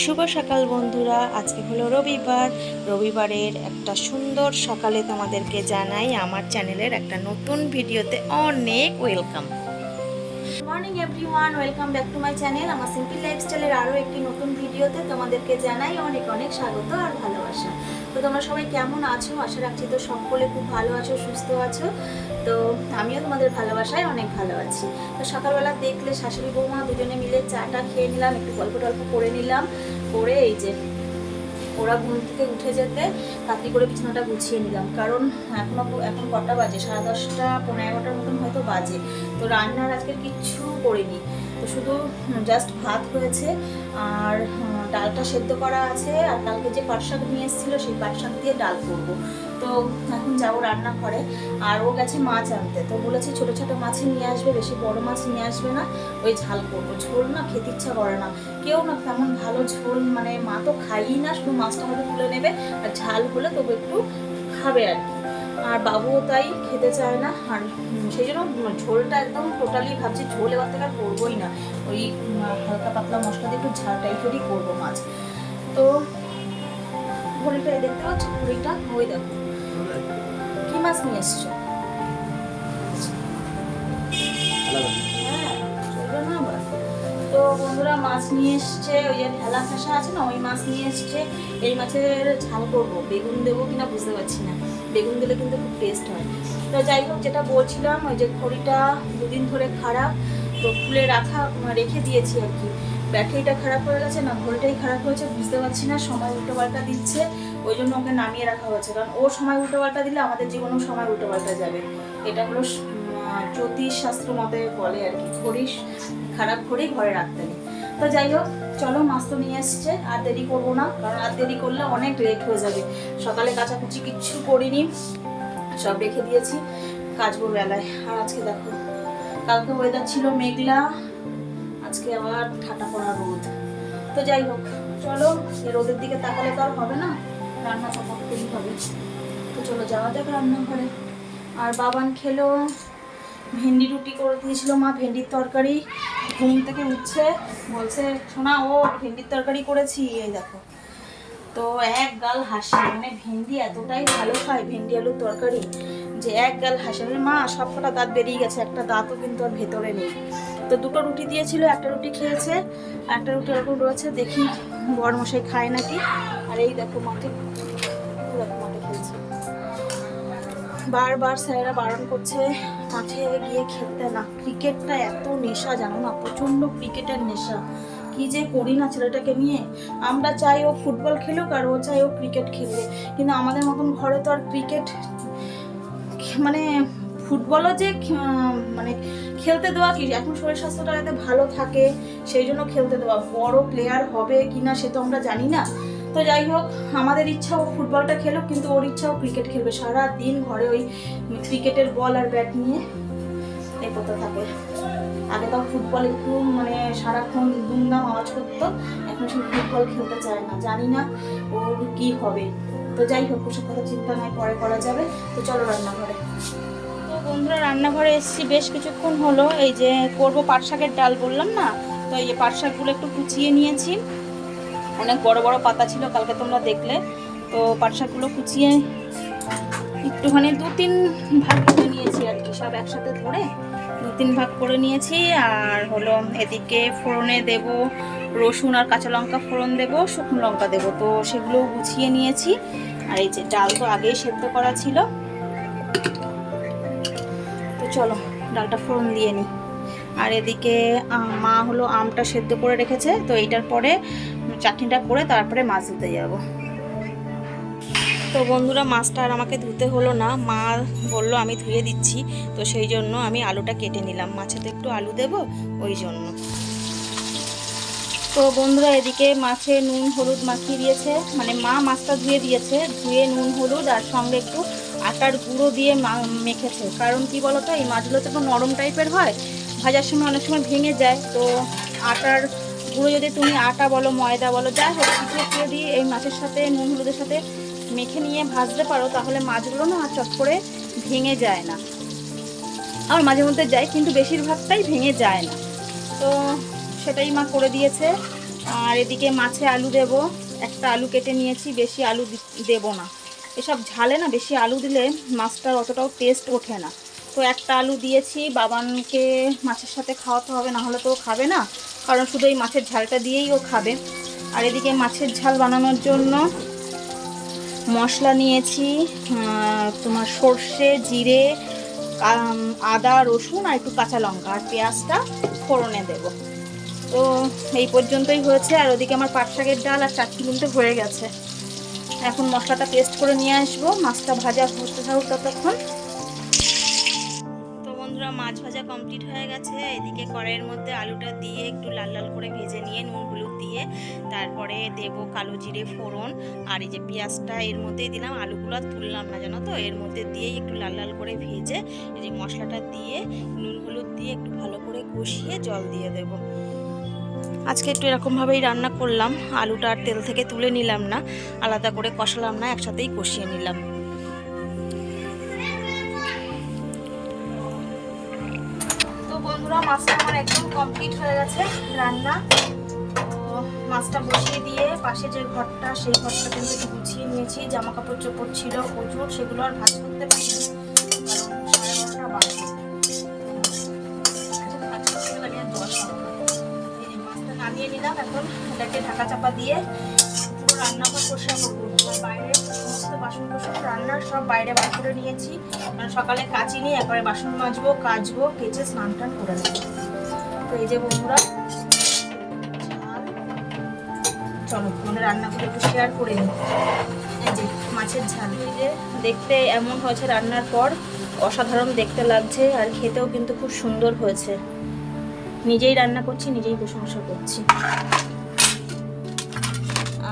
শুভ সকাল বন্ধুরা, আজকে হলো রবিবার। রবিবারের একটা সুন্দর সকালে তোমাদেরকে জানাই, আমার চ্যানেলের একটা নতুন ভিডিওতে অনেক welcome morning everyone, welcome back to my channel. আমার সিম্পল লাইফস্টাইলের আরও একটি নতুন ভিডিওতে তোমাদেরকে জানাই অনেক অনেক স্বাগত আর ভালোবাসা। তো তোমরা সবাই কেমন আছো? আশা রাখছি তো সকলে খুব ভালো আছো, সুস্থ আছো। তো আমিও তোমাদের ভালোবাসায় অনেক ভালো আছি। তো সকালবেলা দেখলে শাশুড়ি বৌমা দুজনে মিলে চাটা খেয়ে নিলাম, একটু গল্প টল্প করে নিলাম। করে এই যে ওরা ঘুম থেকে উঠে যেতে তাড়াতাড়ি করে বিছানাটা গুছিয়ে নিলাম। কারণ এখনও এখন কটা বাজে? সাড়ে দশটা পনেরো এগারোটার মতন হয়তো বাজে। তো রান্নার আজকে কিচ্ছু করিনি। তো শুধু জাস্ট ভাত হয়েছে আর ডালটা সেদ্ধ করা আছে। আর কালকে যে পাট শাক নিয়ে এসেছিল, সেই পাট শাক দিয়ে ডাল করব। তো এখন যাব রান্না করে আর ও গেছে মাছ আনতে, তো বলেছি ছোট ছোট মাছই নিয়ে আসবে, বেশি বড় মাছ নিয়ে আসবে না, ওই ঝাল করব। ঝোল না, খেতে ইচ্ছা করে না। কেউ না, তেমন ভালো ঝোল মানে মা তো খাইই না, শুধু মাছটা হয়তো তুলে নেবে, আর ঝাল হলে তবু একটু খাবে আর কি। আর বাবুও তাই খেতে চায় না, আর সেই জন্য ঝোলটা একদম টোটালি ভাবছি ঝোল এবার থেকে আর করবোই না। ওই হালকা পাতলা মশলা দিয়ে একটু ঝাল টাইপেরই করব মাছ। তো ঘড়িটা দেখতে পাচ্ছ ঘড়িটা ওই দেখো। মাছ নিয়ে এসছো? তো বন্ধুরা, মাছ নিয়ে এসছে, ওই যে ঢেলা খাসা আছে না, ওই মাছ নিয়ে এসছে। এই মাছের ঝাল করব। বেগুন দেবো কিনা বুঝতে পারছি না। বেগুন দিলে কিন্তু খুব টেস্ট হয়। তো যাই হোক, যেটা বলছিলাম, ওই যে ঘড়িটা দুদিন ধরে খারাপ তো খুলে রাখা, রেখে দিয়েছি আর কি। ব্যাটারিটা খারাপ হয়ে গেছে না ঘড়িটাই খারাপ হয়েছে বুঝতে পারছি না, সময় উল্টো পাল্টা দিচ্ছে, ওই জন্য ওকে নামিয়ে রাখা হয়েছে। কারণ ও সময় উল্টো পাল্টা দিলে আমাদের জীবনেও সময় উল্টো পাল্টা যাবে। এটা হলো জ্যোতিষ শাস্ত্র মতে বলে আর কি, ঘড়ি খারাপ ঘড়ি ঘরে রাখতে নেই। তো যাই হোক, চলো মাছ তো নিয়ে এসছে, আর দেরি করব না, কারণ আর দেরি করলে অনেক লেট হয়ে যাবে। সকালে কাচাকুচি কিচ্ছু করিনি, সব রেখে দিয়েছি কাচবো বেলায়। আর আজকে দেখো, কালকে ওয়েদার ছিল মেঘলা আজকে আবার ঠাটা পড়া রোদ। তো যাই হোক, চলো রোদের দিকে তাকালে তো আর হবে না, রান্না তো করতেই হবে। তো চলো যাওয়া যাক রান্নাঘরে। আর বাবান খেলো, ভেন্ডি রুটি করে দিয়েছিল মা, ভেন্ডির তরকারি। ঘুম থেকে উঠছে, বলছে শোনা ও, ভেন্ডির তরকারি করেছি, এই দেখো। তো এক গাল হাসি মানে ভেন্ডি এতটাই ভালো খায়, ভেন্ডি আলুর তরকারি, যে এক গাল হাসি মা সব কটা দাঁত বেরিয়ে গেছে, একটা দাঁতও কিন্তু আর ভেতরে নেই। তো দুটো রুটি দিয়েছিল, একটা রুটি খেয়েছে একটা রুটি ওরকম রয়েছে, দেখি বড় মশাই খায় নাকি। আর এই দেখো মাকে দেখো মাকে খেয়েছে বারবার স্যারেরা বারণ করছে, মাঠে গিয়ে খেলতে না। ক্রিকেটটা এত নেশা, জানো না, প্রচণ্ড ক্রিকেটের নেশা। কি যে করি না ছেলেটাকে নিয়ে। আমরা চাই ও ফুটবল খেলুক, আর ও চাই ও ক্রিকেট খেলবে। কিন্তু আমাদের মতন ঘরে তো আর ক্রিকেট মানে ফুটবলও যে মানে খেলতে দেওয়া কি এখন শরীর স্বাস্থ্যটা যাতে ভালো থাকে, সেই জন্য খেলতে দেওয়া। বড় প্লেয়ার হবে কি না সে তো আমরা জানি না। তো যাই হোক, আমাদের ইচ্ছা ও ফুটবলটা খেলুক, কিন্তু ওর ইচ্ছা ও ক্রিকেট খেলবে। সারা দিন ঘরে ওই ক্রিকেটের বল আর ব্যাট নিয়ে এই করতে থাকে। আগে তো ফুটবল একটু মানে সারাক্ষণ দুমদাম আওয়াজ করতো, এখন সে ফুটবল খেলতে চায় না। জানি না ওর কি হবে। তো যাই হোক ওসব কথা চিন্তা নাই, পরে করা যাবে। তো চলো রান্নাঘরে। বন্ধুরা, রান্নাঘরে এসেছি, বেশ কিছুক্ষণ হলো। এই যে করব পাট শাকের ডাল বললাম না? তো এই পাট শাকগুলো একটু কুচিয়ে নিয়েছি। অনেক বড় বড় পাতা ছিল, কালকে তোমরা দেখলে। তো পাট শাকগুলো কুচিয়ে একটুখানি দু তিন ভাগ করে নিয়েছি আর কি, সব একসাথে ধরে দু তিন ভাগ করে নিয়েছি। আর হলো এদিকে ফোড়নে দেব, রসুন আর কাঁচা লঙ্কা ফোড়ন দেব, শুকনো লঙ্কা দেব। তো সেগুলো গুছিয়ে নিয়েছি। আর এই যে ডাল তো আগেই সেদ্ধ করা ছিল। চলো, ডালটা ফোড়ন দিয়ে নিই আর এদিকে মা হলো আমটা সেদ্ধ করে রেখেছে, তো এইটার পরে চাটনিটা করে তারপরে মাছ ধুতে যাব। তো বন্ধুরা, মাছটা আর আমাকে ধুতে হলো না। মা বলল, আমি ধুয়ে দিচ্ছি। তো সেই জন্য আমি আলুটা কেটে নিলাম। মাছে তো একটু আলু দেব, ওই জন্য। তো বন্ধুরা এদিকে মাছে নুন, হলুদ মাখিয়ে দিয়েছে। মানে মা মাছটা ধুয়ে দিয়েছে, ধুয়ে নুন, হলুদ আর সঙ্গে একটু আটার গুঁড়ো দিয়ে মেখেছে। কারণ কি বলতো, এই মাছগুলো তো নরম টাইপের হয়, ভাজার সময় অনেক সময় ভেঙে যায়। তো আটার গুঁড়ো যদি তুমি আটা বলো, ময়দা বলো, যাই হোক, কিছু একটু যদি এই মাছের সাথে, নুন, হলুদের সাথে মেখে নিয়ে ভাজতে পারো, তাহলে মাছগুলো না আর চট করে ভেঙে যায় না। আমার মাঝে মধ্যে যায়, কিন্তু বেশিরভাগটাই ভেঙে যায় না। তো সেটাই মা করে দিয়েছে। আর এদিকে মাছে আলু দেব। একটা আলু কেটে নিয়েছি, বেশি আলু দেব না। এসব ঝালে না, বেশি আলু দিলে মাছটার অতটাও টেস্ট ওঠে না। তো একটা আলু দিয়েছি, বাবানকে মাছের সাথে খাওয়াতে হবে, না হলে তো খাবে না। কারণ শুধু এই মাছের ঝালটা দিয়েই ও খাবে। আর এদিকে মাছের ঝাল বানানোর জন্য মশলা নিয়েছি তোমার সর্ষে, জিরে আদা, রসুন আর একটু কাঁচা লঙ্কা। আর পেঁয়াজটা ফোড়নে দেব। তো এই পর্যন্তই হয়েছে। আর ওদিকে আমার পাট শাকের ডাল আর চাটনি কিন্তু হয়ে গেছে। এখন মশলাটা পেস্ট করে নিয়ে আসব। মাছটা ভাজা হতে থাকুক ততক্ষণ। তো বন্ধুরা, মাছ ভাজা কমপ্লিট হয়ে গেছে। এদিকে কড়াইয়ের মধ্যে আলুটা দিয়ে একটু লাল লাল করে ভেজে নিয়ে, নুন, হলুদ দিয়ে তারপরে দেবো কালো জিরে ফোড়ন। আর এই যে পেঁয়াজটা, এর মধ্যেই দিলাম আলুগুলো তুললাম না জানো তো? এর মধ্যে দিয়েই একটু লাল লাল করে ভেজে এই যে মশলাটা দিয়ে, নুন, হলুদ দিয়ে একটু ভালো করে কষিয়ে জল দিয়ে দেব। আজকে একটু এরকমভাবেই রান্না করলাম। আলুটা আর তেল থেকে তুলে নিলাম না। আলাদা করে কষালাম না, একসাথেই কষিয়ে নিলাম। তো বন্ধুরা, মাছটা আমার একদম কমপ্লিট হয়ে গেছে রান্না। মাছটা বসিয়ে দিয়ে পাশে যে ঘরটা, সেই ঘরটা কিন্তু গুছিয়ে নিয়েছি। জামা কাপড় চোপড় ছিল প্রচুর, সেগুলো আর ভাজ করতে পারিনি। নামিয়ে নিলাম এখন এটাকে ঢাকা চাপা দিয়ে পুরো রান্নাঘর পরিষ্কার করব। বাইরে সমস্ত বাসন কোসন রান্নার সব বাইরে বার করে নিয়েছি। মানে সকালে কাচি নিয়ে একবারে বাসন মাজবো, কাচবো, কেচে স্নান টান করে নেব। তো এই যে বন্ধুরা। চলো মানে রান্না করে একটু শেয়ার করে নিই। এই যে মাছের ঝাল। এই দেখতে এমন হয়েছে রান্নার পর, অসাধারণ দেখতে লাগছে আর খেতেও কিন্তু খুব সুন্দর হয়েছে। নিজেই রান্না করছি, নিজেই প্রশংসা করছি।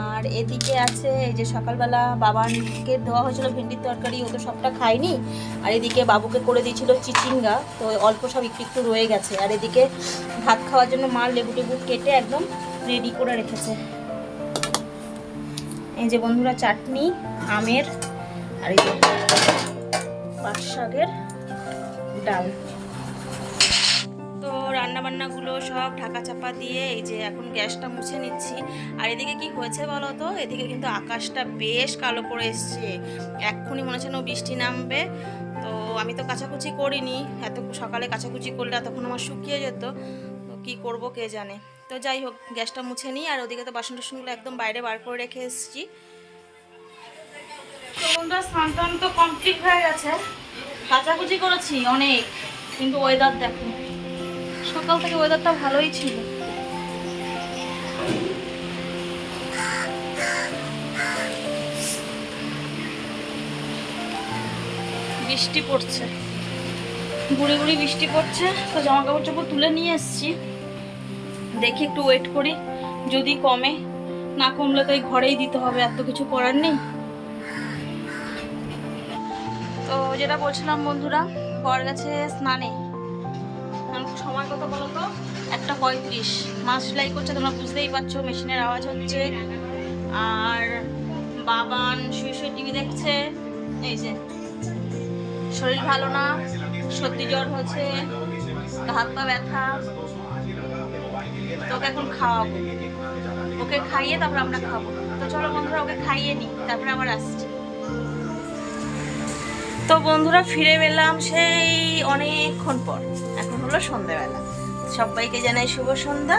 আর এদিকে আছে এই যে সকালবেলা বাবাকে দেওয়া হয়েছিল ভেন্ডির তরকারি, ও তো সবটা খায়নি। আর এদিকে বাবুকে করে দিয়েছিল চিচিঙ্গা, তো অল্প সব একটু একটু রয়ে গেছে। আর এদিকে ভাত খাওয়ার জন্য মা লেবু টেবু কেটে একদম রেডি করে রেখেছে। এই যে বন্ধুরা, চাটনি, আমের, আর এই পাট শাকের ডাল। তো রান্না বান্নাগুলো সব ঢাকা চাপা দিয়ে এই যে এখন গ্যাসটা মুছে নিচ্ছি। আর এদিকে কি হয়েছে বলো তো? এদিকে কিন্তু আকাশটা বেশ কালো করে এসছে। এক্ষুনি মনে হচ্ছে না বৃষ্টি নামবে। তো আমি তো কাচাকুচি করিনি। এত সকালে কাচাকুচি করলে তখন আমার শুকিয়ে যেত। তো কী করব কে জানে? তো যাই হোক, গ্যাসটা মুছে নিই। আর ওদিকে তো বাসন টাসনগুলো একদম বাইরে বার করে রেখে এসেছি। বন্ধুরা স্নান তো কমপ্লিট হয়ে গেছে। কাচাকুচি করেছি অনেক। কিন্তু ওয়েদার দেখো। সকাল থেকে ওয়েদারটা ভালোই ছিল। বৃষ্টি পড়ছে। গুড়ি গুড়ি বৃষ্টি পড়ছে, তো জামা কাপড় চাপড় তুলে নিয়ে এসেছি। দেখি একটু ওয়েট করি, যদি কমে, না কমলে তো এই ঘরেই দিতে হবে, এত কিছু করার নেই। তো যেটা বলছিলাম বন্ধুরা, বর গেছে স্নানে। সময় কত বলো তো? একটা পঁয়ত্রিশ। মাছ সেলাই করছে, তোমরা বুঝতেই পারছ, মেশিনের আওয়াজ হচ্ছে। আর বাবান শুয়ে শুয়ে টিভি দেখছে। এই যে, শরীর ভালো না, সর্দি জ্বর হচ্ছে হাত পা ব্যথা। তোকে এখন খাওয়াবো। ওকে খাইয়ে তারপর আমরা খাব। তো চলো বন্ধুরা, ওকে খাইয়ে নিই তারপরে আবার আসছি। তো বন্ধুরা ফিরে পেলাম সেই অনেকক্ষণ পর। এখন হলো সন্ধ্যাবেলা সবাইকে জানাই শুভ সন্ধ্যা।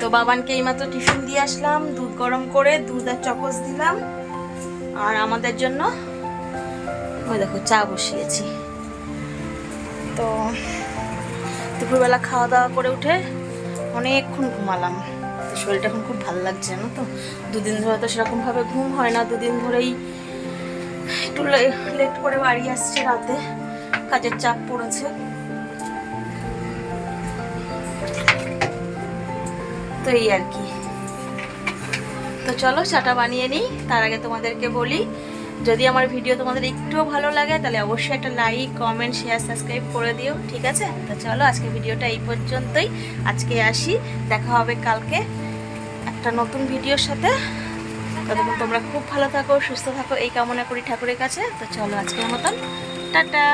তো বাবানকে এইমাত্র টিফিন দিয়ে আসলাম, দুধ গরম করে দুধ আর চকস দিলাম। আর আমাদের জন্য ওই দেখো, চা বসিয়েছি। তো দুপুরবেলা খাওয়া দাওয়া করে উঠে অনেকক্ষণ ঘুমালাম। শরীরটা এখন খুব ভালো লাগছে, জানো তো? দুদিন ধরে তো সেরকমভাবে ঘুম হয় না, দুদিন ধরেই একটু লেট করে বাড়ি আসছে রাতে। কাজের চাপ পড়েছে। তো এই আর কি। তো চলো, চাটা বানিয়ে নিই। তার আগে তোমাদেরকে বলি, যদি আমার ভিডিও তোমাদের একটুও ভালো লাগে, তাহলে অবশ্যই একটা লাইক কমেন্ট শেয়ার সাবস্ক্রাইব করে দিও, ঠিক আছে? তো চলো আজকে ভিডিওটা এই পর্যন্তই। আজকে আসি, দেখা হবে কালকে একটা নতুন ভিডিওর সাথে। ততক্ষণ তোমরা খুব ভালো থাকো, সুস্থ থাকো, এই কামনা করি ঠাকুরের কাছে। তো চলো আজকের মতন, টাটা।